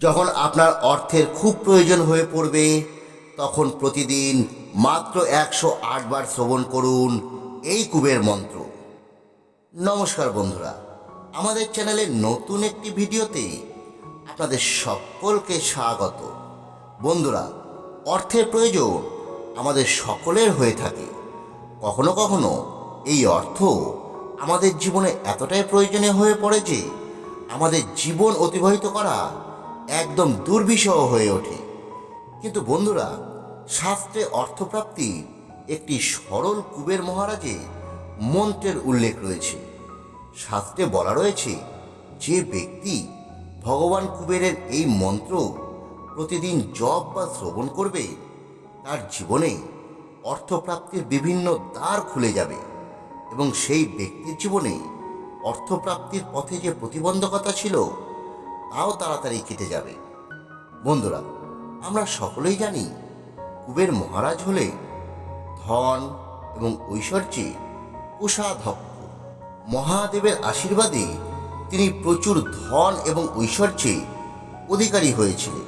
যখন আপনার অর্থের খুব প্রয়োজন হয়ে পড়বে, তখন প্রতিদিন মাত্র একশো বার শ্রবণ করুন এই কুবের মন্ত্র। নমস্কার বন্ধুরা, আমাদের চ্যানেলের নতুন একটি ভিডিওতে আপনাদের সকলকে স্বাগত। বন্ধুরা, অর্থের প্রয়োজন আমাদের সকলের হয়ে থাকে। কখনো কখনো এই অর্থ আমাদের জীবনে এতটাই প্রয়োজনীয় হয়ে পড়ে যে আমাদের জীবন অতিবাহিত করা একদম দুর্বিষহ হয়ে ওঠে। কিন্তু বন্ধুরা, শাস্ত্রে অর্থপ্রাপ্তি একটি সরল কুবের মহারাজে মন্ত্রের উল্লেখ রয়েছে। শাস্ত্রে বলা রয়েছে, যে ব্যক্তি ভগবান কুবেরের এই মন্ত্র প্রতিদিন জপ বা শ্রবণ করবে, তার জীবনে অর্থপ্রাপ্তির বিভিন্ন দ্বার খুলে যাবে এবং সেই ব্যক্তির জীবনে অর্থপ্রাপ্তির পথে যে প্রতিবন্ধকতা ছিল তাও তাড়াতাড়ি কেটে যাবে। বন্ধুরা, আমরা সকলেই জানি কুবের মহারাজ হলে ধন এবং ঐশ্বর্যে কোষাধ্যক্ষ। মহাদেবের আশীর্বাদে তিনি প্রচুর ধন এবং ঐশ্বর্যে অধিকারী হয়েছিলেন।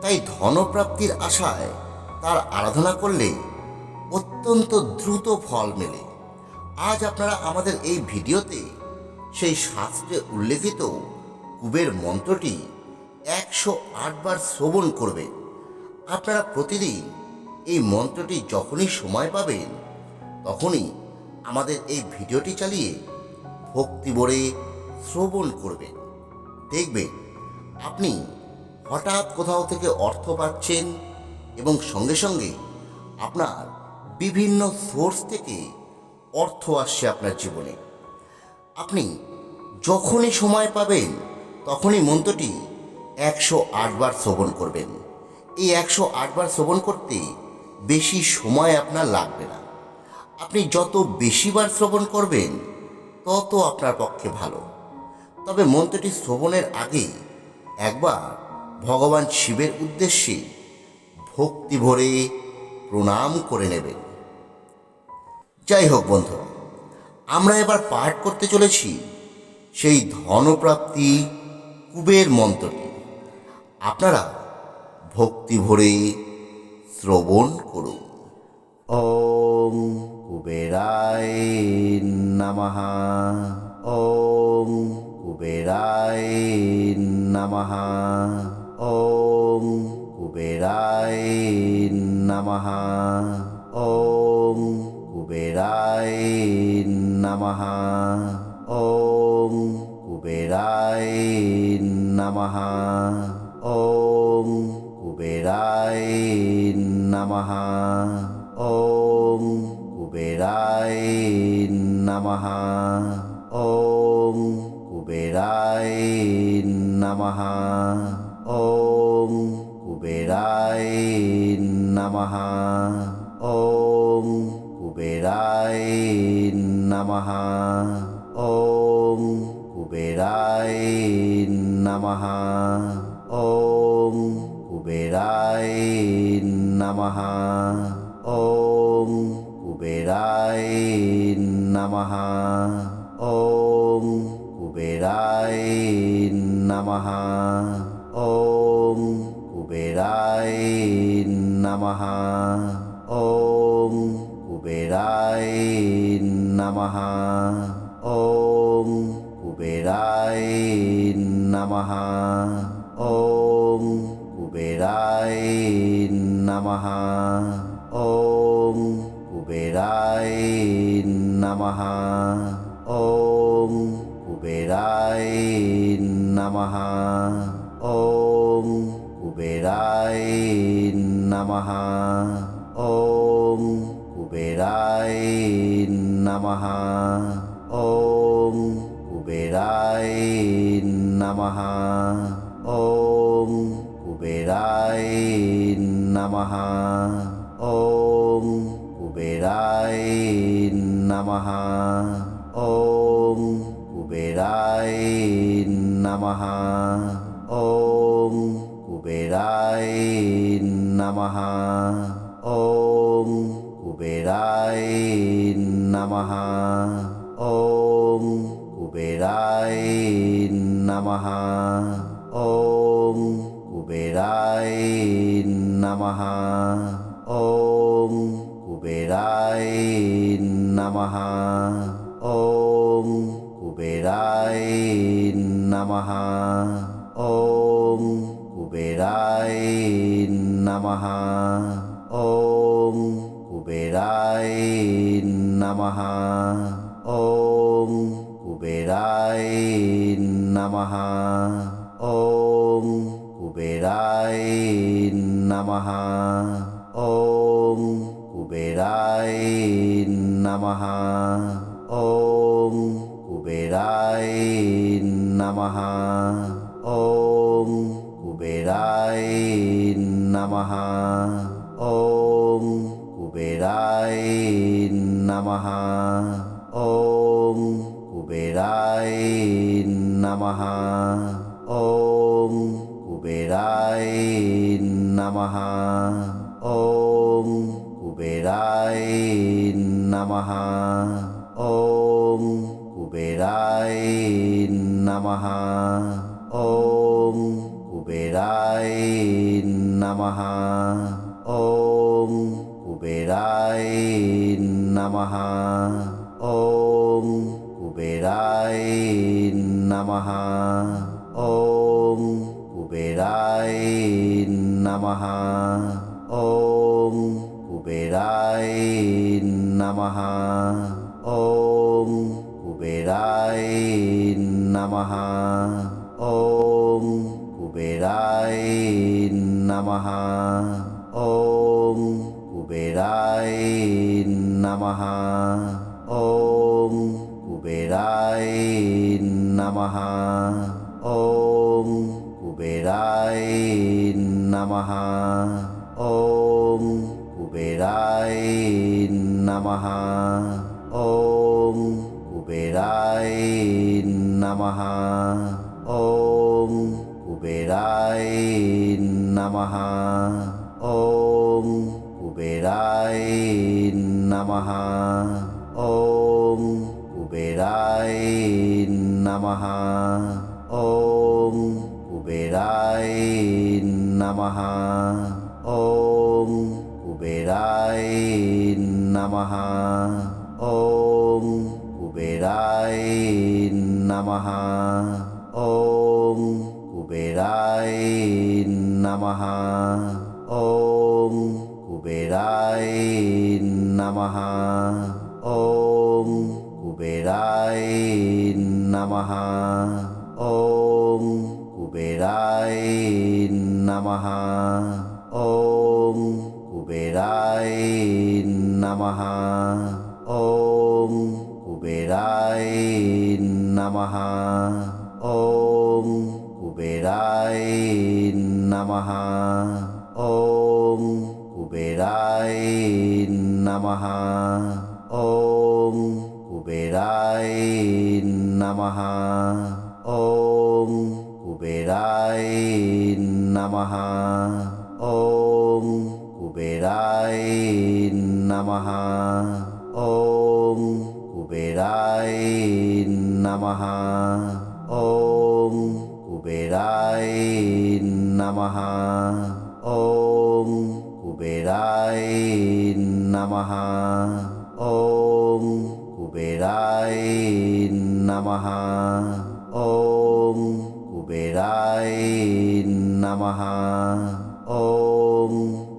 তাই ধনপ্রাপ্তির আশায় তার আরাধনা করলে অত্যন্ত দ্রুত ফল মেলে। আজ আপনারা আমাদের এই ভিডিওতে সেই শাস্ত্রে উল্লেখিত কুবের মন্ত্রটি একশো আটবার শ্রবণ করবে। আপনারা প্রতিদিন এই মন্ত্রটি যখনই সময় পাবেন, তখনই আমাদের এই ভিডিওটি চালিয়ে ভক্তি ভরে শ্রবণ করবেন। দেখবেন, আপনি হঠাৎ কোথাও থেকে অর্থ পাচ্ছেন এবং সঙ্গে সঙ্গে আপনার বিভিন্ন সোর্স থেকে অর্থ আসছে আপনার জীবনে। আপনি যখনই সময় পাবেন তখনই মন্ত্রটি একশো আটবার শ্রবণ করবেন। এই একশো আটবার শ্রবণ করতে বেশি সময় আপনার লাগবে না। আপনি যত বেশিবার শ্রবণ করবেন, তত আপনার পক্ষে ভালো। তবে মন্ত্রটি শ্রবণের আগে একবার ভগবান শিবের উদ্দেশ্যে ভক্তি ভরে প্রণাম করে নেবেন। যাই হোক বন্ধু, আমরা এবার পাঠ করতে চলেছি সেই ধনপ্রাপ্তি কুবের মন্ত্রটি। আপনারা ভক্তি ভরে শ্রবণ করুন। ওম কুবেরায় নমঃ। ওম কুবেরায় নমঃ। ওম কুবেরায় নমঃ। ওম কুবেরায় নমঃ। ওম कुबेराय नमः। ॐ कुबेराय नमः। ॐ कुबेराय नमः। ॐ कुबेराय नमः। ॐ कुबेराय नमः। ॐ कुबेराय नमः। कुबेराय नमः। ॐ कुबेराय नमः। ॐ कुबेराय नमः। ॐ कुबेराय नमः। ॐ कुबेराय नमः। ॐ कुबेराय नमः। कुबेराय नमः। ॐ कुबेराय नमः। ॐ कुबेराय नमः। ॐ कुबेराय नमः। ॐ कुबेराय नमः। ॐ कुबेराय नमः। नमः ॐ कुबेराय नमः ॐ कुबेराय नमः ॐ कुबेराय नमः ॐ कुबेराय नमः ॐ कुबेराय नमः ॐ कुबेराय নমঃ ওম কুবেরায় নমঃ ওম কুবেরায় নমঃ ওম কুবেরায় নমঃ ওম কুবেরায় নমঃ ওম কুবেরায় নমঃ ওম कुबेराय नमः। ॐ कुबेराय नमः। ॐ कुबेराय नमः। ॐ कुबेराय नमः। ॐ कुबेराय नमः। ॐ कुबेराय नमः। कुबेराय नमः। ॐ कुबेराय नमः। ॐ कुबेराय नमः। ॐ कुबेराय नमः। ॐ कुबेराय नमः। ॐ कुबेराय नमः। কুবেরায় নমঃ। ওম কুবেরায় নমঃ। ওম কুবেরায় নমঃ। ওম কুবেরায় নমঃ। ওম কুবেরায় নমঃ। ওম কুবেরায় নমঃ। ওম कुबेराय नमः। ॐ कुबेराय नमः। ॐ कुबेराय नमः। ॐ कुबेराय नमः। ॐ कुबेराय नमः। ॐ कुबेराय नमः। नमः ॐ कुबेराय नमः ॐ कुबेराय नमः ॐ कुबेराय नमः ॐ कुबेराय नमः ॐ कुबेराय नमः ॐ कुबेराय नमः। ॐ कुबेराय नमः। ॐ कुबेराय नमः। ॐ कुबेराय नमः। ॐ कुबेराय नमः। ॐ कुबेराय नमः। ॐ कुबेराय नमः। ॐ कुबेराय नमः। ॐ कुबेराय नमः। ॐ कुबेराय नमः। ॐ कुबेराय नमः। ॐ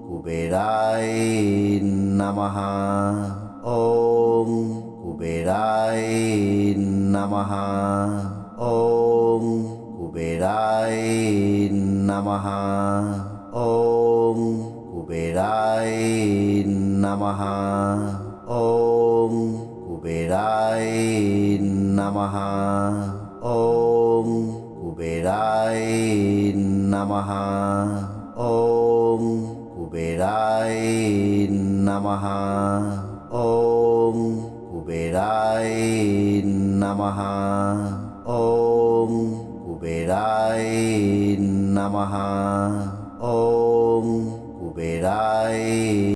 कुबेराय नमः। কুবেরায় নমঃ। ওম কুবেরায় নমঃ। ওম কুবেরায় নমঃ। ওম কুবেরায় নমঃ। ওম কুবেরায় নমঃ। ওম কুবেরায় নমঃ। Kuberai Namaha. Om Kuberai Namaha. Om Kuberai